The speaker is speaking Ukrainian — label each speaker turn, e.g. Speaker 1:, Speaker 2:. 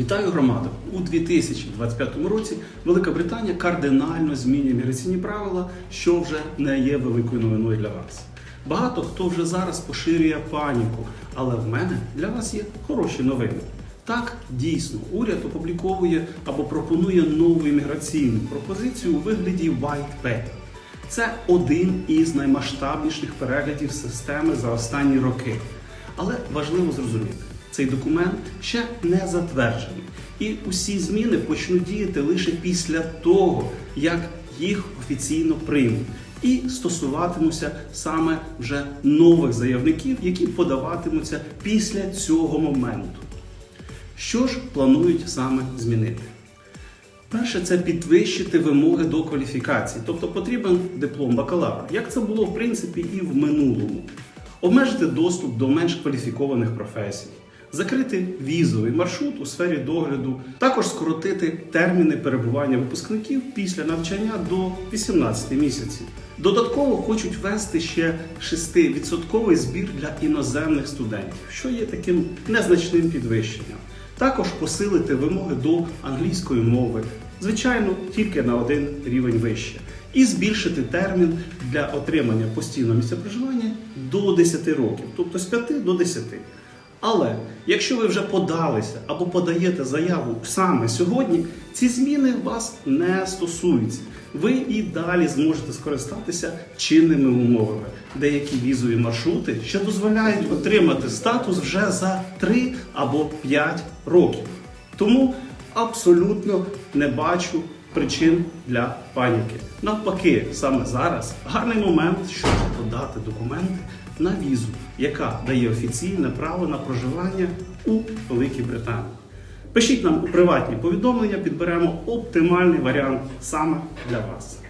Speaker 1: Вітаю громаду! У 2025 році Велика Британія кардинально змінює міграційні правила, що вже не є великою новиною для вас. Багато хто вже зараз поширює паніку, але в мене для вас є хороші новини. Так, дійсно, уряд опубліковує або пропонує нову імміграційну пропозицію у вигляді White Paper. Це один із наймасштабніших переглядів системи за останні роки. Але важливо зрозуміти, цей документ ще не затверджений, і усі зміни почнуть діяти лише після того, як їх офіційно приймуть, і стосуватимуться саме вже нових заявників, які подаватимуться після цього моменту. Що ж планують саме змінити? Перше, це підвищити вимоги до кваліфікації, тобто потрібен диплом бакалавра, як це було в принципі і в минулому, обмежити доступ до менш кваліфікованих професій, закрити візовий маршрут у сфері догляду, також скоротити терміни перебування випускників після навчання до 18 місяців. Додатково хочуть ввести ще 6% збір для іноземних студентів, що є таким незначним підвищенням. Також посилити вимоги до англійської мови, звичайно, тільки на один рівень вище, і збільшити термін для отримання постійного місця проживання до 10 років, тобто з 5 до 10. Але якщо ви вже подалися або подаєте заяву саме сьогодні, ці зміни вас не стосуються. Ви і далі зможете скористатися чинними умовами. Деякі візові маршрути ще дозволяють отримати статус вже за 3 або 5 років. Тому абсолютно не бачу причин для паніки. Навпаки, саме зараз гарний момент, щоб подати документи на візу, яка дає офіційне право на проживання у Великій Британії. Пишіть нам у приватні повідомлення, підберемо оптимальний варіант саме для вас.